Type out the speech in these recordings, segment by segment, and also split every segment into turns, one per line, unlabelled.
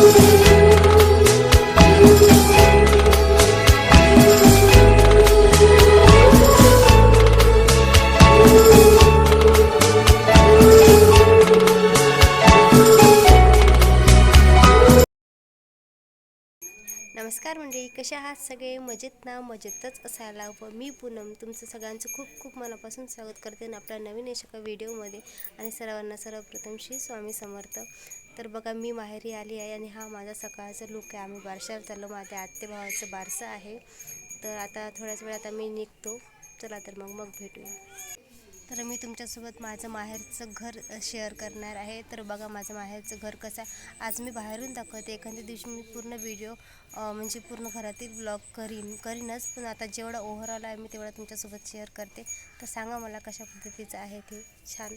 thank you. मंडळी कशा आहात सगळे? मजेत ना? मजेतच असायला व मी पूनम तुमचं सगळ्यांचं खूप खूप मनापासून स्वागत करते ना आपल्या नवीन एका व्हिडिओमध्ये. आणि सर्वांना सर्वप्रथम श्री स्वामी समर्थ. तर बघा मी माहेरी आली आहे आणि हा माझा सकाळचा लुक आहे. आम्ही बारशाला चाललो. माझ्या आत्तेभावाचं बारसं आहे. तर आता थोड्याच वेळात आम्ही निघतो. चला तर मग मग भेटूया. तर मी तुमच्यासोबत माझं माहेरचं घर शेअर करणार आहे. तर बघा माझं माहेरचं घर कसं आहे. आज मी बाहेरून दाखवते. एखाद्या दिवशी मी पूर्ण व्हिडिओ म्हणजे पूर्ण घरातील ब्लॉग करीन करीनच. पण आता जेवढा ओव्हरऑल आहे मी तेवढा तुमच्यासोबत शेअर करते. तर सांगा मला कशा पद्धतीचं आहे ते. छान.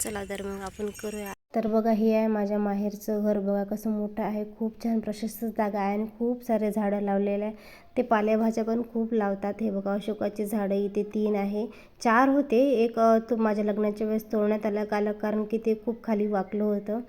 चला तर मग आपण करूया. तर बघा हे आहे माझ्या माहेरचं घर. बघा कसं मोठं आहे. खूप छान प्रशस्त जागा आहे आणि खूप सारे झाडं लावलेले आहे. ते पालेभाज्या पण खूप लावतात. हे बघा अशोकाचे झाडं इथे तीन आहे. चार होते. एक तो माझ्या लग्नाच्या वेळेस तोडण्यात आलं कालं कारण की ते खूप खाली वाकलं होतं.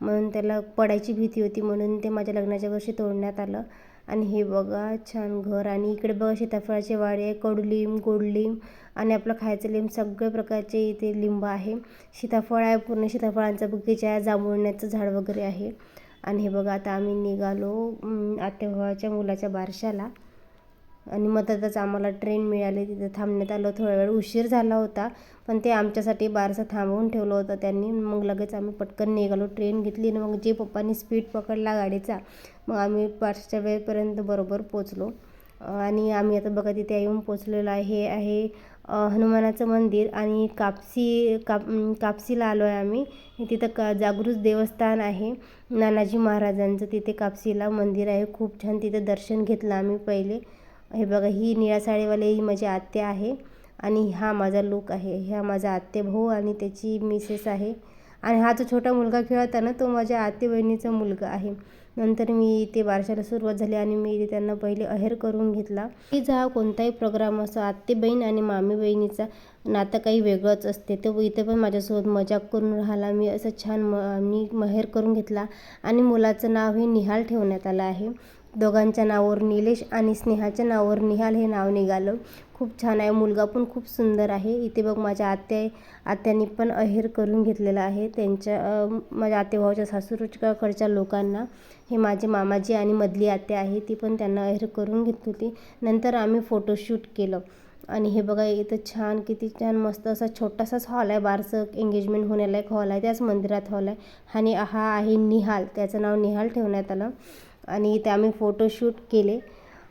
म्हणून त्याला पडायची भीती होती म्हणून ते माझ्या लग्नाच्या वर्षी तोडण्यात आलं. आणि हे बघा छान घर. आणि इकडे बघा सीताफळाचे वाडे आहे कडुलिंब गोडलिंब आणि आपलं खायचं लिंब सगळ्या प्रकारचे इथे लिंब आहे. सीताफळ आहे पूर्ण सीताफळांचा बगीचा आहे जांभुळण्याचं झाड वगैरे आहे. आणि हे बघा आता आम्ही निघालो आत्याभावाच्या मुलाच्या बारशाला. आणि मदतच आम्हाला ट्रेन मिळाली तिथं थांबण्यात आलं. थोडा वेळ उशीर झाला होता पण ते आमच्यासाठी बारसं थांबवून ठेवलं होतं त्यांनी. मग लगेच आम्ही पटकन निघालो ट्रेन घेतली आणि मग जे पप्पांनी स्पीड पकडला गाडीचा मग आम्ही पाचच्या वेळेपर्यंत बरोबर पोचलो. आणि आम्ही आता बघा तिथे येऊन पोचलेलो आहे. हे आहे हनुमानाचं मंदिर आणि कापसी काप कापसीला आलो आहे आम्ही. तिथं का जागृत देवस्थान आहे. नानाजी महाराजांचं तिथे कापसीला मंदिर आहे. खूप छान तिथं दर्शन घेतलं आम्ही पहिले. हे बघा ही निळ्या साडीवाले ही माझी आत्या आहे आणि हा माझा लूक आहे. ह्या माझा आत्ते भाऊ आणि त्याची मिसेस आहे. आणि हा जो छोटा मुलगा खेळत ना तो माझ्या आत्ते बहिणीचा मुलगा आहे. नंतर मी इथे बारशाला सुरुवात झाली आणि मी इथे त्यांना पहिले अहेर करून घेतला. की जा कोणताही प्रोग्राम असो आत्ते बहीण आणि मामी बहिणीचा नातं काही वेगळंच असते. तो इथे पण माझ्यासोबत मजाक करून राहिला. मी असं छान म मी महेर करून घेतला आणि मुलाचं नाव हे निहाल ठेवण्यात आलं आहे. दोघांच्या नावावर निलेश आणि स्नेहाच्या नावावर निहाल हे नाव निघालं. खूप छान आहे. मुलगा पण खूप सुंदर आहे. इथे बघ माझ्या आत्या आत्यांनी पण अहेर करून घेतलेला आहे. त्यांच्या माझ्या आतेभावाच्या सासूरकडच्या लोकांना हे माझे मामाजी आणि मधली आत्या आहे ती पण त्यांना अहेर करून घेत होती. नंतर आम्ही फोटोशूट केलं. आणि हे बघा इथं छान किती छान मस्त असा छोटासाच हॉल आहे. बारसं एंगेजमेंट होण्याला एक हॉल आहे. त्याच मंदिरात हॉल आहे. आणि हा आहे निहाल. त्याचं नाव निहाल ठेवण्यात आलं. आणि इथे आम्ही फोटोशूट केले.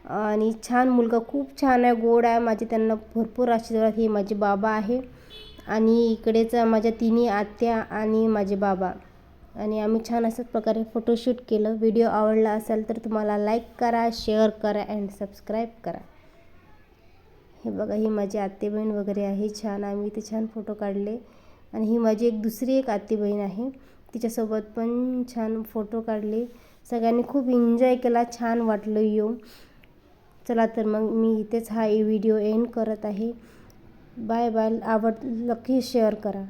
आणि छान मुलगा खूप छान आहे गोड आहे. माझे त्यांना भरपूर आशीर्वाद. हे माझे बाबा आहे. आणि इकडेच माझ्या तिन्ही आत्या आणि माझे बाबा. आणि आम्ही छान अशाच प्रकारे फोटोशूट केलं. व्हिडिओ आवडला असेल तर तुम्हाला लाईक करा शेअर करा अँड सबस्क्राईब करा. हे बघा ही माझी आत्ते बहीण वगैरे आहे. छान आम्ही इथे छान फोटो काढले. आणि ही माझी एक दुसरी एक आत्ती बहीण आहे. तिच्यासोबत पण छान फोटो काढले. सगळ्यांनी खूप एन्जॉय केला छान वाटलं येऊन चला तर मग मी इथेच हा व्हिडिओ एंड करत आहे. बाय बाय आवड नक्की शेअर करा.